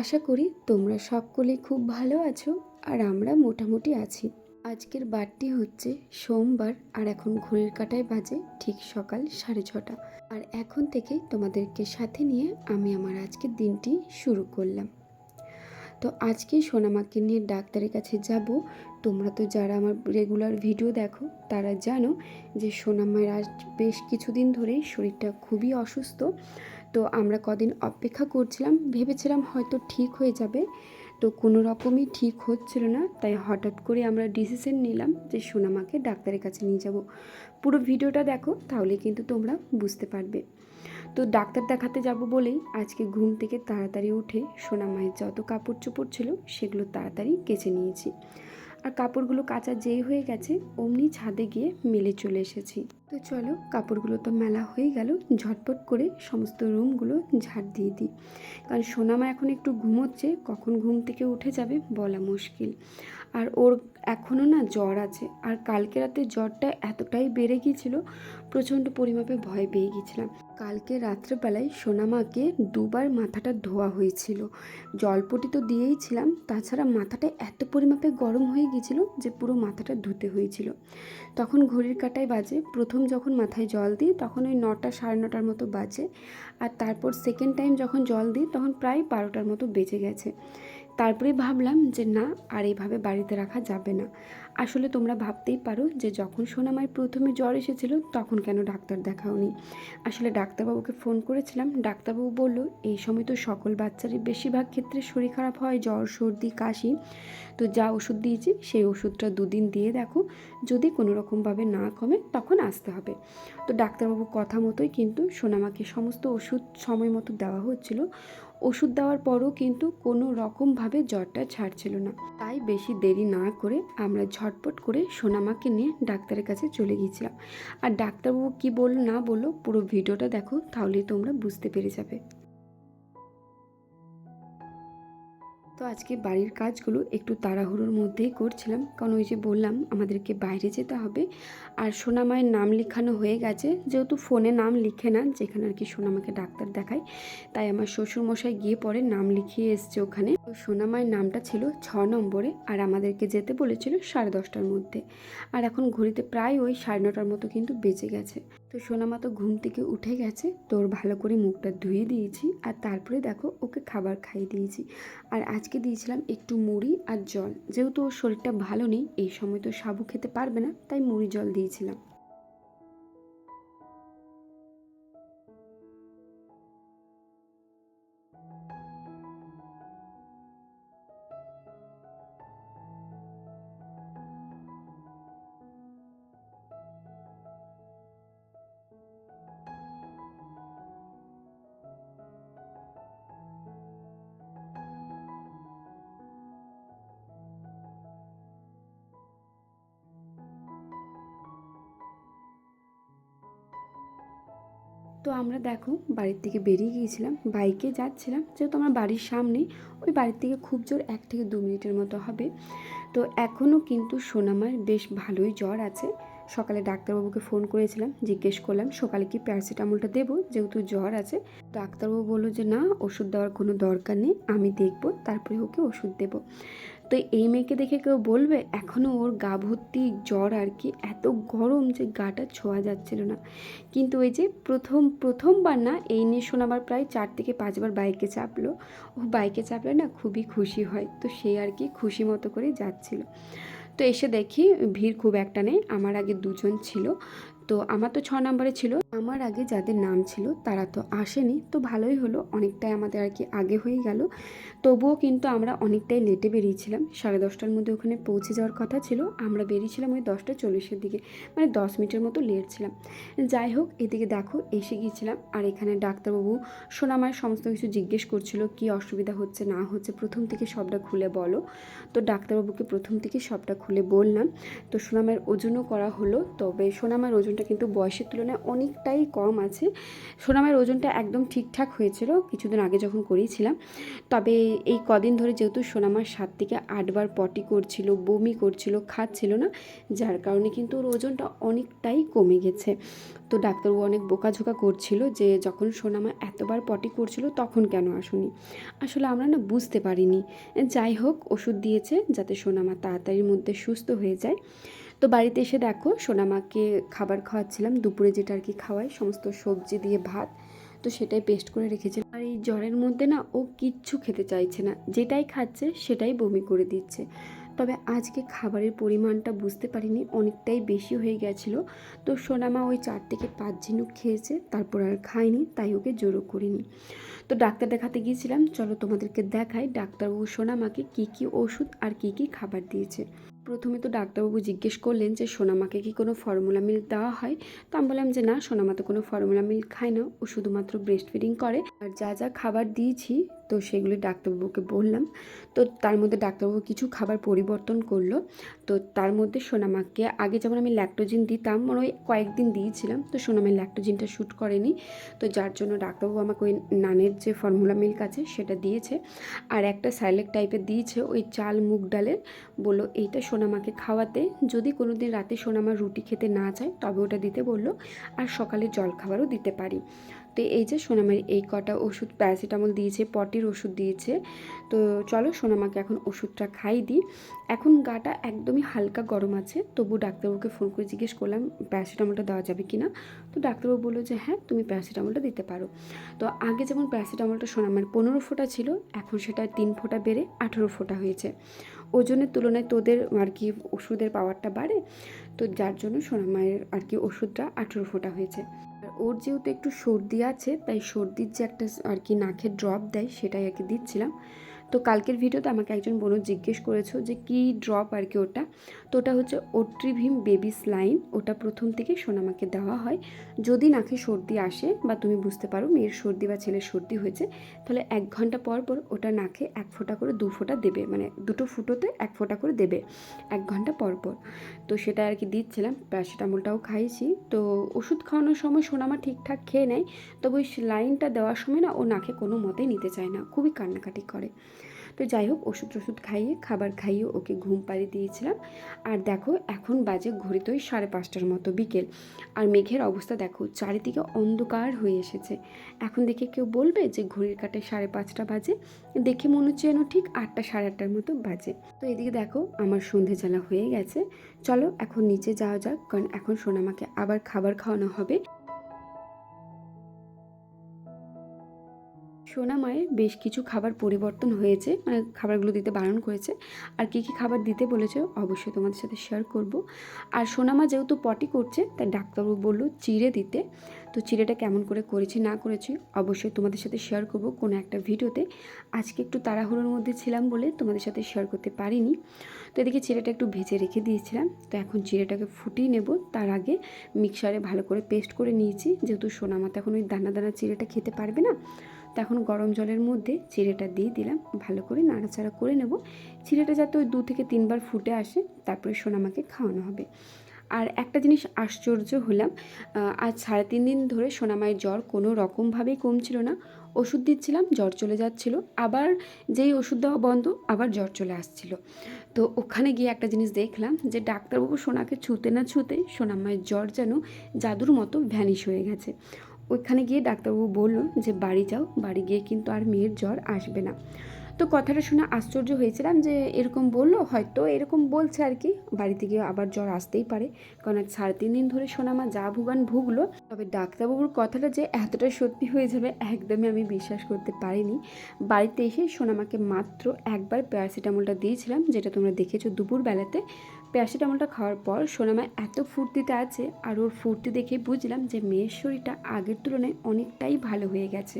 আশা করি তোমরা সকলে খুব ভালো আছো আর আমরা মোটামুটি আছি। আজকের বারটি হচ্ছে সোমবার আর এখন ঘড়ির কাটায় বাজে ঠিক সকাল সাড়ে ছটা। আর এখন থেকে তোমাদেরকে সাথে নিয়ে আমি আমার আজকের দিনটি শুরু করলাম। তো আজকে সোনামাকে নিয়ে ডাক্তারের কাছে যাব। তোমরা তো যারা আমার রেগুলার ভিডিও দেখো, তারা জানো যে সোনামায়ের আজ বেশ কিছুদিন ধরেই শরীরটা খুবই অসুস্থ। তো আমরা কদিন অপেক্ষা করছিলাম, ভেবেছিলাম হয়তো ঠিক হয়ে যাবে। তো কোনো রকমই ঠিক হচ্ছিল না, তাই হঠাৎ করে আমরা ডিসিশন নিলাম যে সোনামাকে ডাক্তারের কাছে নিয়ে যাব। পুরো ভিডিওটা দেখো, তাহলে কিন্তু তোমরা বুঝতে পারবে। তো ডাক্তার দেখাতে যাব বলেই আজকে ঘুম থেকে তাড়াতাড়ি উঠে সোনা মায়ের যত কাপড় চোপড় ছিল, সেগুলো তাড়াতাড়ি কেচে নিয়েছি। আর কাপড়গুলো কাচা যেই হয়ে গেছে, অমনি ছাদে গিয়ে মেলে চলে এসেছি। তো চলো, কাপড়গুলো তো মেলা হয়ে গেল, ঝটপট করে সমস্ত রুমগুলো ঝাড় দিয়ে দিই। কারণ সোনামা এখন একটু ঘুমোচ্ছে, কখন ঘুম থেকে উঠে যাবে বলা মুশকিল। আর ওর এখনও না জ্বর আছে, আর কালকে রাতে জ্বরটা এতটাই বেড়ে গিয়েছিল, প্রচণ্ড পরিমাপে ভয় পেয়ে গিয়েছিলাম। কালকে রাত্রেবেলায় সোনামাকে দুবার মাথাটা ধোয়া হয়েছিল। জলপটি তো দিয়েইছিলাম তাছাড়া মাথাটা এত পরিমাপে গরম হয়ে গিয়েছিল যে পুরো মাথাটা ধুতে হয়েছিল। তখন ঘড়ির কাটায় বাজে, প্রথম যখন মাথায় জল দিই তখন ওই নটা সাড়ে নটার মতো বাজে, আর তারপর সেকেন্ড টাইম যখন জল দিই তখন প্রায় বারোটার মতো বেজে গেছে। তারপরে ভাবলাম যে না, আর এইভাবে বাড়িতে রাখা যাবে না। আসলে তোমরা ভাবতেই পারো যে যখন সোনামায় প্রথমে জ্বর এসেছিল, তখন কেন ডাক্তার দেখাওনি। আসলে ডাক্তারবাবুকে ফোন করেছিলাম, ডাক্তারবাবু বলল, এই সময় তো সকল বাচ্চারই বেশিরভাগ ক্ষেত্রে শরীর খারাপ হয়, জ্বর, সর্দি, কাশি। তো যা ওষুধ দিয়েছি, সেই ওষুধটা দুদিন দিয়ে দেখো, যদি কোনো রকমভাবে না কমে, তখন আসতে হবে। তো ডাক্তারবাবুর কথা মতোই কিন্তু সোনামাকে সমস্ত ওষুধ সময় মতো দেওয়া হচ্ছিল। ওষুধ দেওয়ার পরও কিন্তু কোনো রকমভাবে জ্বরটা ছাড়ছিল না। তাই বেশি দেরি না করে আমরা ঝটপট করে সোনামাকে নিয়ে ডাক্তারের কাছে চলে গিয়েছিলাম। আর ডাক্তারবাবু কি বলল না বলল, পুরো ভিডিওটা দেখো, তাহলেই তোমরা বুঝতে পেরে যাবে। তো আজকে বাড়ির কাজগুলো একটু তাড়াহুড়োর মধ্যেই করছিলাম। কারণ ওই যে বললাম, আমাদেরকে বাইরে যেতে হবে। আর সোনামায়ের নাম লেখানো হয়ে গেছে। যেহেতু ফোনে নাম লিখে না, যেখানে আর কি সোনামাকে ডাক্তার দেখায়, তাই আমার শ্বশুরমশাই গিয়ে পরে নাম লিখিয়ে এসছে ওখানে। সোনামায়ের নামটা ছিল ছ নম্বরে, আর আমাদেরকে যেতে বলেছিল সাড়ে দশটার মধ্যে। আর এখন ঘড়িতে প্রায় ওই সাড়ে নটার মতো কিন্তু বেঁচে গেছে। তো সোনামা তো ঘুম থেকে উঠে গেছে তোর ভালো করে মুখটা ধুয়ে দিয়েছি আর তারপরে দেখো ওকে খাবার খাইয়ে দিয়েছি। আর আজকে দিয়েছিলাম একটু মুড়ি আর জল। যেহেতু ওর শরীরটা ভালো নেই, এই সময় তো সাবু খেতে পারবে না, তাই মুড়ি জল দিয়েছিলাম। তো আমরা দেখো বাড়ির থেকে বেরিয়ে গিয়েছিলাম। বাইকে যাচ্ছিলাম। যেহেতু আমার বাড়ির সামনে ওই বাড়ির থেকে খুব জোর এক থেকে দু মিনিটের মতো হবে। তো এখনও কিন্তু সোনামার বেশ ভালোই জ্বর আছে। সকালে ডাক্তারবাবুকে ফোন করেছিলাম, জিজ্ঞেস করলাম, সকালে কি প্যারাসিটামলটা দেবো? যেহেতু জ্বর আছে। ডাক্তারবাবু বলল যে, না, ওষুধ দেওয়ার কোনো দরকার নেই, আমি দেখব, তারপরে ওকে ওষুধ দেবো। তো এই মেয়েকে দেখে কেউ বলবে এখনও ওর গা ভর্তি জ্বর আর কি, এত গরম যে গাটা ছোঁয়া যাচ্ছিল না। কিন্তু ওই যে প্রথম, প্রথমবার না, এই নিয়ে শোনাবার প্রায় চার থেকে পাঁচবার বাইকে চাপলো। ও বাইকে চাপলে না খুবই খুশি হয়, তো সে আর কি খুশি মতো করে যাচ্ছিল। তো এসে দেখি ভিড় খুব একটা নেই, আমার আগে দুজন ছিল। তো আমার তো ছ নম্বরে ছিল। আমার আগে যাদের নাম ছিল তারা তো আসেনি। তো ভালোই হলো, অনেকটাই আমাদের আর কি আগে হয়ে গেল। তবুও কিন্তু আমরা অনেকটাই লেটে বেরিয়েছিলাম। সাড়ে দশটার মধ্যে ওখানে পৌঁছে যাওয়ার কথা ছিল। আমরা বেরিয়েছিলাম ওই দশটা চল্লিশের দিকে। মানে দশ মিনিটের মতো লেট ছিলাম। যাই হোক, এদিকে দেখো, এসে গিয়েছিলাম। আর এখানে ডাক্তারবাবু সোনামায়ের সমস্ত কিছু জিজ্ঞেস করছিল, কি অসুবিধা হচ্ছে, না হচ্ছে, প্রথম থেকে সবটা খুলে বলো। তো ডাক্তারবাবুকে প্রথম থেকে সবটা খুলে বললাম। তো সোনামায়ের ওজনও করা হলো। তবে সোনামায়ের ওজনটা কিন্তু বয়সের তুলনায় অনেকটাই কম আছে। সোনামায়ের ওজনটা একদম ঠিকঠাক হয়েছিল কিছুদিন আগে যখন করিয়েছিলাম। তবে এই কদিন ধরে যেহেতু সোনামার সাত থেকে আটবার পটি করছিল, বমি করছিল, খাচ্ছিল না, যার কারণে কিন্তু ওর ওজনটা অনেকটাই কমে গেছে। তো ডাক্তারবাবু অনেক বোকাঝোকা করছিল যে যখন সোনামা এতবার পটি করছিল তখন কেন আসুনি? আসলে আমরা না বুঝতে পারিনি। যাই হোক, ওষুধ দিয়েছে যাতে সোনামা তাড়াতাড়ির মধ্যে সুস্থ হয়ে যায়। তো বাড়িতে এসে দেখো সোনামাকে খাবার খাওয়াচ্ছিলাম। দুপুরে যেটা আর কি খাওয়াই, সমস্ত সবজি দিয়ে ভাত, তো সেটাই পেস্ট করে রেখেছিলাম। আর এই জ্বরের মধ্যে না ও কিচ্ছু খেতে চাইছে না। যেটাই খাচ্ছে সেটাই বমি করে দিচ্ছে। তবে আজকে খাবারের পরিমাণটা বুঝতে পারিনি, অনেকটাই বেশি হয়ে গেছিল। তো সোনামা ওই চার থেকে পাঁচ ঝিনুক খেয়েছে, তারপর আর খায়নি, তাই ওকে জোরও করিনি। তো ডাক্তার দেখাতে গিয়েছিলাম, চলো তোমাদেরকে দেখাই ডাক্তারবাবু সোনামাকে কী কী ওষুধ আর কী কী খাবার দিয়েছে। প্রথমে তো ডাক্তারবাবু জিজ্ঞেস করলেন যে, সোনামাকে কি কোনো ফর্মুলা মিল্ক দেওয়া হয়? তো আমি বললাম যে, না, সোনামা তো কোনো ফর্মুলা মিল্ক খায় না। ও শুধুমাত্র ব্রেস্ট ফিডিং করে। আর যা যা খাবার দিয়েছি, তো সেগুলি ডাক্তারবাবুকে বললাম। তো তার মধ্যে ডাক্তারবাবু কিছু খাবার পরিবর্তন করল। তো তার মধ্যে সোনামাকে আগে যেমন আমি ল্যাক্টোজিন দিতাম মানে ওই কয়েকদিন দিয়েছিলাম, তো সোনামের ল্যাক্টোজিনটা শ্যুট করেনি। তো যার জন্য ডাক্তারবাবু আমাকে ওই নানের যে ফর্মুলা মিল্ক আছে, সেটা দিয়েছে। আর একটা স্যালেক টাইপের দিয়েছে, ওই চাল মুগ ডালের। বলল, এইটা সোনামাকে খাওয়াতে যদি কোনো দিন রাতে সোনামা রুটি খেতে না চায় তবে ওটা দিতে বলল, আর সকালে জল খাবারও দিতে পারি। তো এই যে সোনামার এই কটা ওষুধ, প্যারাসিটামল দিয়েছে, পটির ওষুধ দিয়েছে, তো চলো সোনামাকে এখন ওষুধটা খাই দিই। এখন গাটা একদমই হালকা গরম আছে, তবু ডাক্তারবাবুকে ফোন করে জিজ্ঞেস করলাম, প্যারাসিটামলটা দেওয়া যাবে কি না? তো ডাক্তারবাবু বলল যে হ্যাঁ তুমি প্যারাসিটামলটা দিতে পারো। তো আগে যেমন প্যারাসিটামলটা সোনামার পনেরো ফোঁটা ছিল, এখন সেটা তিন ফোঁটা বেড়ে আঠেরো ফোঁটা হয়েছে। ওজনের তুলনায় তোদের আর কি ওষুধের পাওয়ারটা বাড়ে, তো যার জন্য সোনা মায়ের আর কি ওষুধটা আঠেরো ফোঁটা হয়েছে। আর ওর যেহেতু একটু সর্দি আছে, তাই সর্দির যে একটা আর কি নাকের ড্রপ দেয়, সেটাই আর কি দিচ্ছিলাম। তো কালকের ভিডিওতে আমাকে একজন বোনও জিজ্ঞেস করেছ যে কি ড্রপ আর কি ওটা? তো ওটা হচ্ছে ওট্রিভিম বেবি স্লাইন ওটা প্রথম থেকে সোনামাকে দেওয়া হয়। যদি নাকে সর্দি আসে বা তুমি বুঝতে পারো মেয়ের সর্দি বা ছেলের সর্দি হয়েছে, তাহলে এক ঘণ্টা পর পর ওটা নাকে এক ফোঁটা করে দু ফোঁটা দেবে মানে দুটো ফুটোতে এক ফোঁটা করে দেবে, এক ঘণ্টা পর পর। তো সেটা আর কি দিচ্ছিলাম, প্যারাসিটামলটাও খাইছি। তো ওষুধ খাওয়ানোর সময় সোনামা ঠিকঠাক খেয়ে নেয়, তবে ওই লাইনটা দেওয়ার সময় না ও নাকে কোনো মতেই নিতে চায় না, খুবই কান্নাকাটি করে। তো যাই হোক, ওষুধ টষুধ খাইয়ে, খাবার খাইয়ে ওকে ঘুম পাড়িয়ে দিয়েছিলাম। আর দেখো, এখন বাজে ঘড়িতে ওই সাড়ে পাঁচটার মতো বিকেল। আর মেঘের অবস্থা দেখো, চারিদিকে অন্ধকার হয়ে এসেছে। এখন দেখে কেউ বলবে যে ঘড়ির কাটে সাড়ে পাঁচটা বাজে। দেখে মনে হচ্ছে যেন ঠিক আটটা, সাড়ে আটটার মতো বাজে। তো এদিকে দেখো, আমার সন্ধে জ্বালা হয়ে গেছে। চলো এখন নিচে যাওয়া যাক, কারণ এখন সোনামাকে আবার খাবার খাওয়ানো হবে। সোনা মায়ের বেশ কিছু খাবার পরিবর্তন হয়েছে মানে খাবারগুলো দিতে বারণ করেছে। আর কী কী খাবার দিতে বলেছে অবশ্যই তোমাদের সাথে শেয়ার করব। আর সোনামা যেহেতু পটি করছে, তাই ডাক্তারবাবু বলল চিড়ে দিতে। তো চিড়েটা কেমন করে করেছি, না করেছি অবশ্যই তোমাদের সাথে শেয়ার করব। কোনো একটা ভিডিওতে আজকে একটু তাড়াহুড়োর মধ্যে ছিলাম বলে তোমাদের সাথে শেয়ার করতে পারিনি। তো এদিকে চিড়েটা একটু ভেজে রেখে দিয়েছিলাম। তো এখন চিড়েটাকে ফুটিয়ে নেব। তার আগে মিক্সারে ভালো করে পেস্ট করে নিয়েছি। যেহেতু সোনামা তো এখন ওই দানা দানা চিড়েটা খেতে পারবে না তখন গরম জলের মধ্যে চিড়েটা দিয়ে দিলাম। ভালো করে নাড়াচাড়া করে নেব। চিড়েটা যাতে ওই দু থেকে তিনবার ফুটে আসে, তারপরে সোনামাকে খাওয়ানো হবে। আর একটা জিনিস আশ্চর্য হলাম আজ সাড়ে তিন দিন ধরে সোনামায়ের জ্বর কোনো রকমভাবেই কমছিল না। ওষুধ দিচ্ছিলাম, জ্বর চলে যাচ্ছিল। আবার যেই ওষুধ দেওয়া বন্ধ, আবার জ্বর চলে আসছিল। তো ওখানে গিয়ে একটা জিনিস দেখলাম যে ডাক্তারবাবু সোনাকে ছুতে না ছুতে সোনামায়ের জ্বর যেন জাদুর মতো ভ্যানিশ হয়ে গেছে। ওইখানে গিয়ে ডাক্তারবাবু বলল যে, বাড়ি যাও, বাড়ি গিয়ে কিন্তু আর মেয়ের জ্বর আসবে না। তো কথাটা শুনে আশ্চর্য হয়েছিলাম যে, এরকম বলল, হয়তো এরকম বলছে আর কি। বাড়িতে গিয়ে আবার জ্বর আসতেই পারে। কারণ সাড়ে তিন দিন ধরে সোনামা যা ভুগান ভুগলো, তবে ডাক্তারবাবুর কথাটা যে এতটা সত্যি হয়ে যাবে একদমই আমি বিশ্বাস করতে পারিনি। বাড়িতে এসে সোনামাকে মাত্র একবার প্যারাসিটামলটা দিয়েছিলাম, যেটা তোমরা দেখেছ দুপুরবেলাতে। প্যারাসিটামলটা খাওয়ার পর সোনামা এত ফুর্তিতে আছে আর ওর ফুর্তি দেখে বুঝলাম যে মেয়ের শরীরটা আগের তুলনায় অনেকটাই ভালো হয়ে গেছে।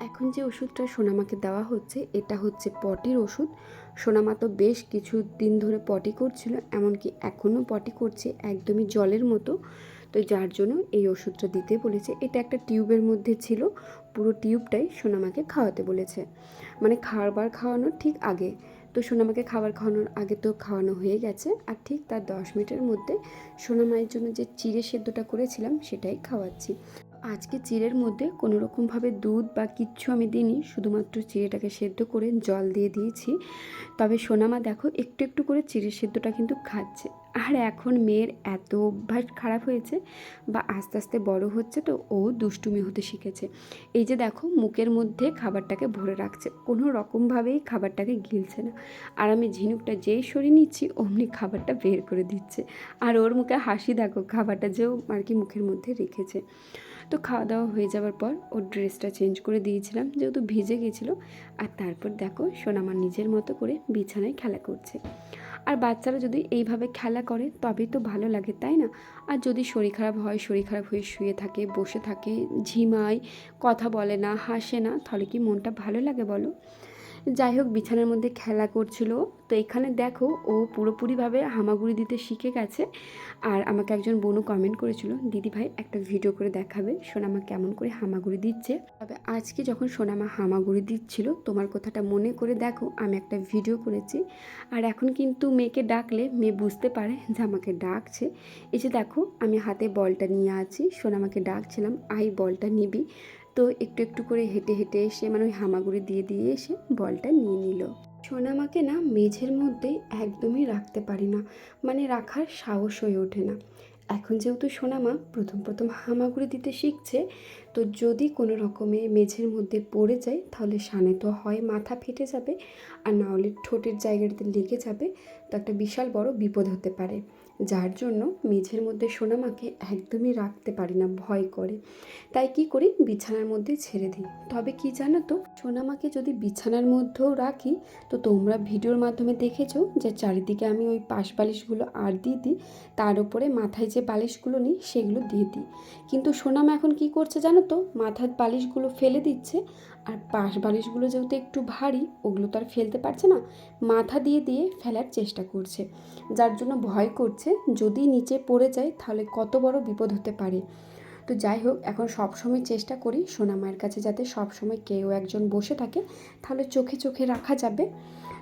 এখন যে ওষুধটা সোনামাকে দেওয়া হচ্ছে, এটা হচ্ছে পটির ওষুধ। সোনামা তো বেশ কিছু দিন ধরে পটি করছিল, এমনকি এখনও পটি করছে একদমই জলের মতো। তো যার জন্য এই ওষুধটা দিতে বলেছে। এটা একটা টিউবের মধ্যে ছিল, পুরো টিউবটাই সোনামাকে খাওয়াতে বলেছে। মানে খাবার খাওয়ানোর ঠিক আগে, তো সোনামাকে খাবার খাওয়ানোর আগে তো খাওয়ানো হয়ে গেছে, আর ঠিক তার দশ মিনিটের মধ্যে সোনামায়ের জন্য যে চিড়ে সেদ্ধটা করেছিলাম সেটাই খাওয়াচ্ছি। আজকে চিড়ের মধ্যে কোনো রকমভাবে দুধ বা কিচ্ছু আমি দিইনি, শুধুমাত্র চিড়েটাকে সেদ্ধ করে জল দিয়ে দিয়েছি। তবে সোনামা দেখো, একটু একটু করে চিড়ের সেদ্ধটা কিন্তু খাচ্ছে। আর এখন মেয়ের এত অভ্যাস খারাপ হয়েছে বা আস্তে আস্তে বড় হচ্ছে তো ও দুষ্টুমি হতে শিখেছে। এই যে দেখো, মুখের মধ্যে খাবারটাকে ভরে রাখছে, কোনো রকমভাবেই খাবারটাকে গিলছে না। আর আমি ঝিনুকটা যেই সরিয়ে নিচ্ছি, অমনি খাবারটা বের করে দিচ্ছে। আর ওর মুখে হাসি দেখো, খাবারটা যেও আর কি মুখের মধ্যে রেখেছে। তো খাওয়া দাওয়া হয়ে যাওয়ার পর ওর ড্রেসটা চেঞ্জ করে দিয়েছিলাম, যেহেতু ভিজে গেছিল। আর তারপর দেখো সোনামার নিজের মতো করে বিছানায় খেলা করছে। আর বাচ্চারা যদি এইভাবে খেলা করে, তবেই তো ভালো লাগে, তাই না? আর যদি শরীর খারাপ হয়, শরীর খারাপ হয়ে শুয়ে থাকে, বসে থাকে, ঝিমায়, কথা বলে না, হাসে না, তাহলে কি মনটা ভালো লাগে বলো? যাই হোক, বিছানার মধ্যে খেলা করছিল। তো এখানে দেখো, ও পুরোপুরিভাবে হামাগুড়ি দিতে শিখে গেছে। আর আমাকে একজন বোনও কমেন্ট করেছিল, দিদি ভাই, একটা ভিডিও করে দেখাবে, সোনামা কেমন করে হামাগুড়ি দিচ্ছে? তবে আজকে যখন সোনামা হামাগুড়ি দিচ্ছিল, তোমার কথাটা মনে করে দেখো, আমি একটা ভিডিও করেছি। আর এখন কিন্তু মেয়েকে ডাকলে মেয়ে বুঝতে পারে যে আমাকে ডাকছে। এই যে দেখো, আমি হাতে বলটা নিয়ে আছি, সোনামাকে ডাকছিলাম আই বলটা নিবি। তো একটু একটু করে হেঁটে হেঁটে এসে মানে ওই হামাগুড়ি দিয়ে দিয়ে এসে বলটা নিয়ে নিল। সোনামাকে না মেঝের মধ্যে একদমই রাখতে পারি না মানে রাখার সাহস হয়ে ওঠে না। এখন যেহেতু সোনামা প্রথম প্রথম হামাগুড়ি দিতে শিখছে, তো যদি কোনো রকমে মেঝের মধ্যে পড়ে যায় তাহলে সানে তো হয় মাথা ফেটে যাবে আর না হলে ঠোঁটের জায়গাটাতে লেগে যাবে তো একটা বিশাল বড় বিপদ হতে পারে। যার জন্য মেঝের মধ্যে সোনামাকে একদমই রাখতে পারি না, ভয় করে। তাই কি করি? বিছানার মধ্যে ছেড়ে দিই। তবে কি জানো তো, সোনামাকে যদি বিছানার মধ্যেও রাখি, তো তোমরা ভিডিওর মাধ্যমে দেখেছ যে চারিদিকে আমি ওই পাশ বালিশগুলো আর দিয়ে দিই, তার উপরে মাথায় যে বালিশগুলো নিই, সেগুলো দিয়ে দিই। কিন্তু সোনামা এখন কি করছে জানো তো? মাথার বালিশগুলো ফেলে দিচ্ছে আর পাশ বালিশগুলো যেহেতু একটু ভারী, ওগুলো তো আর ফেলতে পারছে না, মাথা দিয়ে দিয়ে ফেলার চেষ্টা করছে। যার জন্য ভয় করছে, যদি নিচে পড়ে যায় তাহলে কত বড় বিপদ হতে পারে। তো যাই হোক, এখন সবসময় চেষ্টা করি সোনা মায়ের কাছে যাতে সবসময় কেউ একজন বসে থাকে, তাহলে চোখে চোখে রাখা যাবে।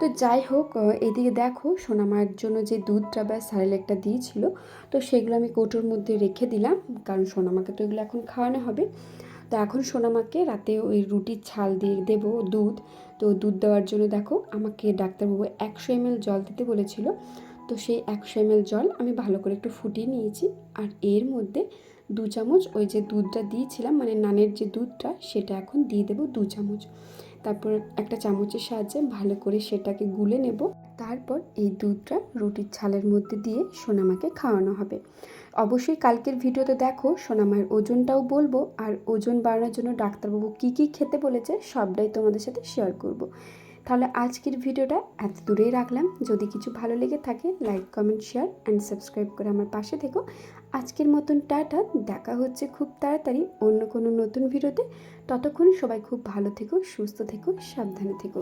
তো যাই হোক এদিকে দেখো সোনা মায়ের জন্য যে দুধটা বা স্যারেলেকটা দিয়েছিল, তো সেগুলো আমি কৌটোর মধ্যে রেখে দিলাম, কারণ সোনামাকে তো এগুলো এখন খাওয়ানো হবে। তো এখন সোনামাকে রাতে ওই রুটির ছাল দিয়ে দেবো দুধ। তো দুধ দেওয়ার জন্য দেখো আমাকে ডাক্তারবাবু একশো এমএল জল দিতে বলেছিল। তো সেই একশো এমএল জল আমি ভালো করে একটু ফুটিয়ে নিয়েছি। আর এর মধ্যে দু চামচ ওই যে দুধটা দিয়েছিলাম মানে নানের যে দুধটা, সেটা এখন দিয়ে দেবো দু চামচ। তারপর একটা চামচের সাহায্যে ভালো করে সেটাকে গুলে নেব তারপর এই দুধটা রুটির ছালের মধ্যে দিয়ে সোনামাকে খাওয়ানো হবে অবশ্যই কালকের ভিডিওতে দেখো সোনামায়ের ওজনটাও বলব আর ওজন বাড়ানোর জন্য ডাক্তারবাবু কী কী খেতে বলেছে সবটাই তোমাদের সাথে শেয়ার করব। তাহলে আজকের ভিডিওটা এত দূরেই রাখলাম। যদি কিছু ভালো লেগে থাকে like comment share and subscribe করে আমার পাশে থেকো। আজকের মতন টাটা, দেখা হচ্ছে খুব তাড়াতাড়ি অন্য কোনো নতুন ভিডিওতে। ততক্ষণ সবাই খুব ভালো থেকো, সুস্থ থেকো, সাবধানে থেকো।